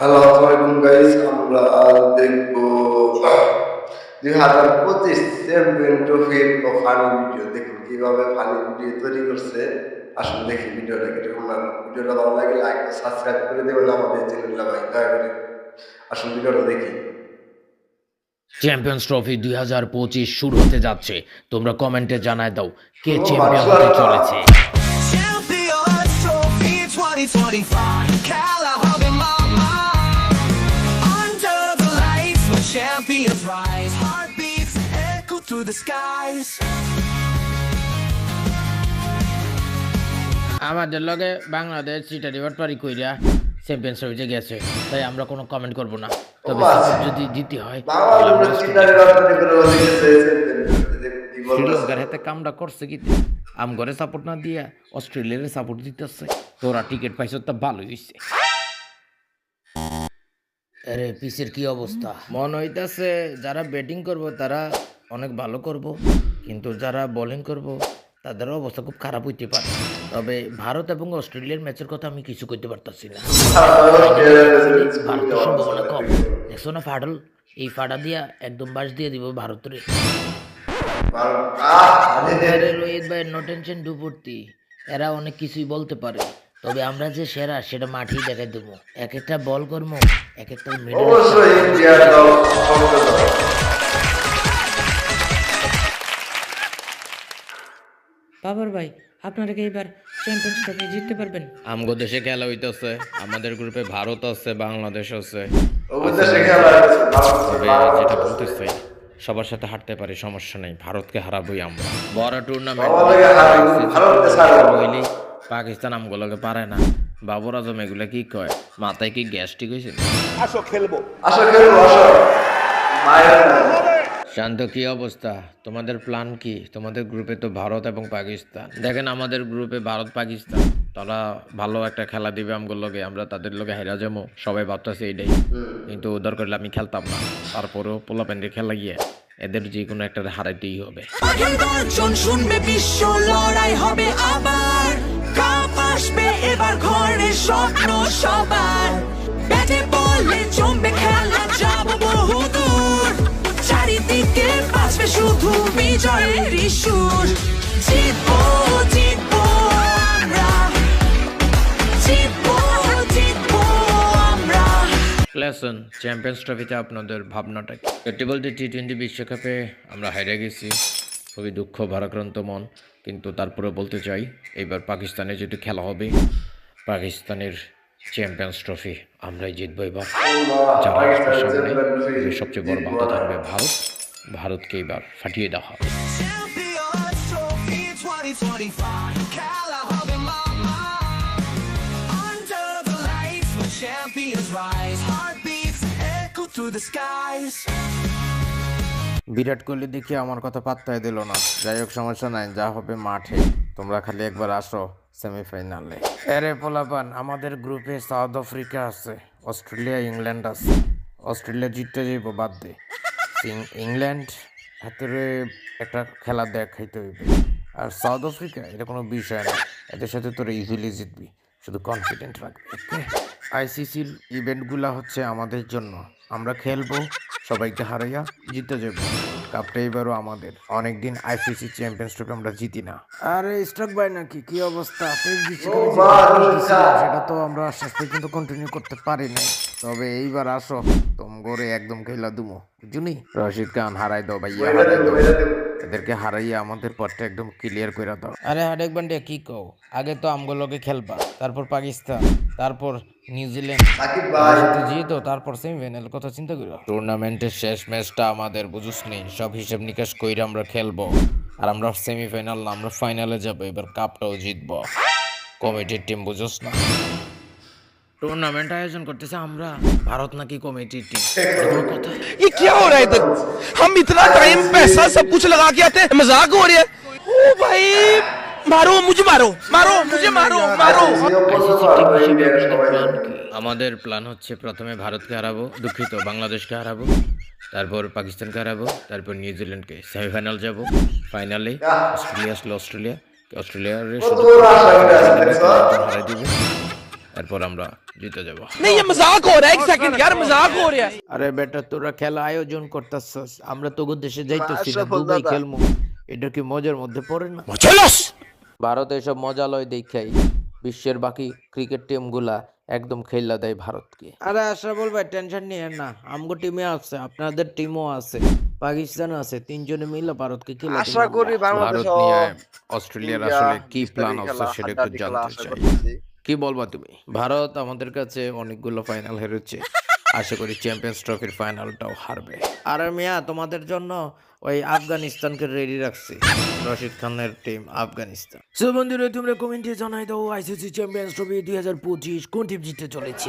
Hello আসসালামাইকুম guys আমরা দেখব দুই হাজার পঁচিশ চ্যাম্পিয়ন ট্রফির ফানি ভিডিও দেখুন কীভাবে ফানি ভিডিও তৈরি করছে। আসলে দেখি ভিডিওটা কীরকম ভিডিওটা ভালো লাগে লাইক সাবস্ক্রাইব করে দেবেন আমাদের চ্যানেলটা ভাই দয়া করে। আসলে ভিডিওটা দেখি। চ্যাম্পিয়ন্স ট্রফি দুই হাজার পঁচিশ শুরু হতে যাচ্ছে। তোমরা কমেন্টে জানায় দাও কে চ্যাম্পিয়ন হতে চলেছে? Champions rise Heartbeats echo through the skies. আমাদের লগে বাংলাদেশ সিটা রিভারপারি কইরা চ্যাম্পিয়ন্স ট্রফিতে গেছে তাই আমরা কোনো কমেন্ট করব না। তবে যদি দিতে হয় বাংলা তাহলে আমরা চিন্তারে ব্যাপারে করে বলে গেছে কি বলব শ্রীলঙ্কার হাতে কামটা করছে কি আম ঘরে সাপোর্ট না দিয়া অস্ট্রেলিয়ার সাপোর্ট দিতেছে। তোরা টিকিট পাইছ তা ভালো হইছে। আরে পিসের কি অবস্থা? মন হইতাছে যারা ব্যাটিং করব তারা অনেক ভালো করব কিন্তু যারা বোলিং করব তাদের অবস্থা খুব খারাপ হইতে পারে। তবে ভারত এবং অস্ট্রেলিয়ার ম্যাচের কথা আমি কিছু করতে পারতাছি না। ভারতের সম্ভাবনা কম। দেখছ না ফাডল এই ফাডা দিয়া একদম বাস দিয়ে দিব ভারতের। রোহিত ভাই নো টেনশন ডুবুর্তি এরা অনেক কিছুই বলতে পারে। তবে আমরা যে সেরা সেটা মাঠেই দেখাই দেবো। এক একটা বল কর্ম এক একটা মিডল। বাবার ভাই আপনারা কি এবার চ্যাম্পিয়ন্স ট্রফি জিততে পারবেন। আমগো দেশে খেলা হইতেছে আমাদের গ্রুপে ভারত আছে বাংলাদেশ আছে। যেটা বলতেছে সবার সাথে হাঁটতে পারি সমস্যা নেই ভারতকে হারাবই আমরা। বড় টুর্নামেন্ট পাকিস্তান আমগুলোকে পারে না। বাবর আজম এগুলা কি কয়? মাথায় কি গ্যাস্ট্রিক হয়েছে? আসো খেলব। আসো মায়ের নাম। শান্ত কি অবস্থা? তোমাদের প্ল্যান কি? তোমাদের গ্রুপে তো ভারত এবং পাকিস্তান। দেখেন আমাদের গ্রুপে ভারত পাকিস্তান। তারা ভালো একটা খেলা দিবে আমগুলো লগে আমরা তাদের লগে হেরা যাব। সবাই ভাবতেছে এইটাই। কিন্তু দরকার হলে আমি খেলতাম না। তারপরেও পোলা প্যান্ডের খেলা গিয়ে এদের যে কোনো একটা হারাইতেই হবে। শুনবে বিশ্ব লড়াই হবে আবার। আসবে এবার ঘরে স্বপ্ন সবার। ব্যাটে, বলে জমবে খেলা, যাব বহু দূর চারিদিকে বাজবে শুধু বিজয়ের সুর জিতবো জিতবো আমরা। জিতবো জিতবো লেসন চ্যাম্পিয়ন্স ট্রফিতে আপনাদের ভাবনাটা কি? টি টোয়েন্টি বিশ্বকাপে আমরা হেরে গেছি। খুবই দুঃখ ভারাক্রান্ত মন। কিন্তু তারপরে বলতে চাই এবার পাকিস্তানে যেহেতু খেলা হবে পাকিস্তানের চ্যাম্পিয়ন্স ট্রফি আমরাই জিতবো এবার। যারা সামনে সবচেয়ে বড় বাধা থাকবে ভারত। ভারতকে এবার ফাটিয়ে দেওয়া হবে। Champions Trophy 2025 Kalahari Mama Under the lights where champions rise Heartbeats echo through the skies Virat Kohli দেখি আমার কথা পাত্তাই দিল না। যাই হোক, সমস্যা নাই, যা হবে মাঠে। তোমরা খালি একবার আসো সেমিফাইনালে। এরে পোলাপান, আমাদের গ্রুপে সাউথ আফ্রিকা আছে অস্ট্রেলিয়া ইংল্যান্ড আছে। অস্ট্রেলিয়া জিততে যাইব, বাদ দে। ইংল্যান্ড হাতের একটা খেলা দেখাইতে হইবে। আর সাউথ আফ্রিকা এটা কোনো বিষয় না। এদের সাথে তোরা ইজিলি জিতবি। শুধু কনফিডেন্ট রাখবি আইসিসির ইভেন্টগুলা হচ্ছে আমাদের জন্য। আমরা খেলব সবাইকে হারাইয়া জিতে যাব। কাপটা এবারও আমাদের। অনেকদিন আইসিসি চ্যাম্পিয়ন্স ট্রফি আমরা জিতি না। আরে স্ট্রাক বাই নাকি? কি অবস্থা? সেটা তো আমরা শেষ পর্যন্ত কন্টিনিউ করতে পারি নাই তবে এইবার আসো তোম গড়ে একদম খেলা দুমো। বুঝুনি রশিদ খান হারাই দাও ভাইয়া হারাই দাও। এদেরকে হারাইয়া আমাদের পথটা একদম ক্লিয়ার করে দাও। আরে হাডেক বান্ডে কি কও? আগে তো আমগুলোকে খেলবা তারপর পাকিস্তান তারপর নিউজিল্যান্ড সাকিব ভাই। তো জিতো তারপর সেমিফাইনাল কথা চিন্তা করো টুর্নামেন্টের শেষ ম্যাচটা আমাদের বুঝুস নেই সব হিসেব নিকাশ কইরা আমরা খেলব। আর আমরা সেমিফাইনাল না আমরা ফাইনালে যাব এবার কাপটাও জিতবো। কমিটির টিম বুঝোস না? টুর্নামেন্ট আয়োজন করতেছে আমরা ভারত নাকি কমিটির টিম কথা ये क्या हो रहा है इधर हम इतना टाइम पैसा सब कुछ लगा के आते हैं मजाक हो रही है ओ भाई मारो मुझे मारो मारो मुझे मारो मारो আমাদের প্ল্যান হচ্ছে প্রথমে ভারতকে হারাবো দুঃখিত বাংলাদেশকে হারাবো তারপর পাকিস্তানকে হারাবো তারপর নিউজিল্যান্ডকে সেমিফাইনাল যাব ফাইনালে অস্ট্রেলিয়া আসলে অস্ট্রেলিয়া অস্ট্রেলিয়ার শুধু কত আশা করে আছে দেখছো? হারাই দিব এরপর আমরা জিতে যাব नहीं ये मजाक हो रहा है एक सेकंड यार मजाक हो रहा है আরে বেটা তোরা খেলা আয়োজন করতেছস আমরা তো দেশে যাইতেছি না আশরাফুল দুবাই দাদা। খেলমু এটা কি মজার মধ্যে পড়ে না चलो ভারত এসব মজা লয় দেখাই বিশ্বের বাকি ক্রিকেট টিমগুলা একদম খেলা দেয় ভারতকে আরে আশরাফুল ভাই টেনশন নিয়ে না আমগো টিমে আছে আপনাদের টিমও আছে পাকিস্তান আছে তিনজনে মিলে ভারতকে খেলা আশা করি বাংলাদেশ ভারত নিয়ে অস্ট্রেলিয়ার আসলে কি প্ল্যান আছে সেটা একটু জানতে চাই কি বলবা তুমি? ভারত আমাদের কাছে অনেকগুলো ফাইনাল হেরেছে। আশা করি চ্যাম্পিয়ন্স ট্রফির ফাইনালটাও হারবে। আর মিয়া তোমাদের জন্য ওই আফগানিস্তানকে রেডি রাখছি। রশিদ খানের টিম আফগানিস্তান। সো বন্ধুরা তোমরা কমেন্টে জানাই দাও আইসিসি চ্যাম্পিয়ন্স ট্রফি দুই হাজার পঁচিশ কোন টিম জিততে চলেছে?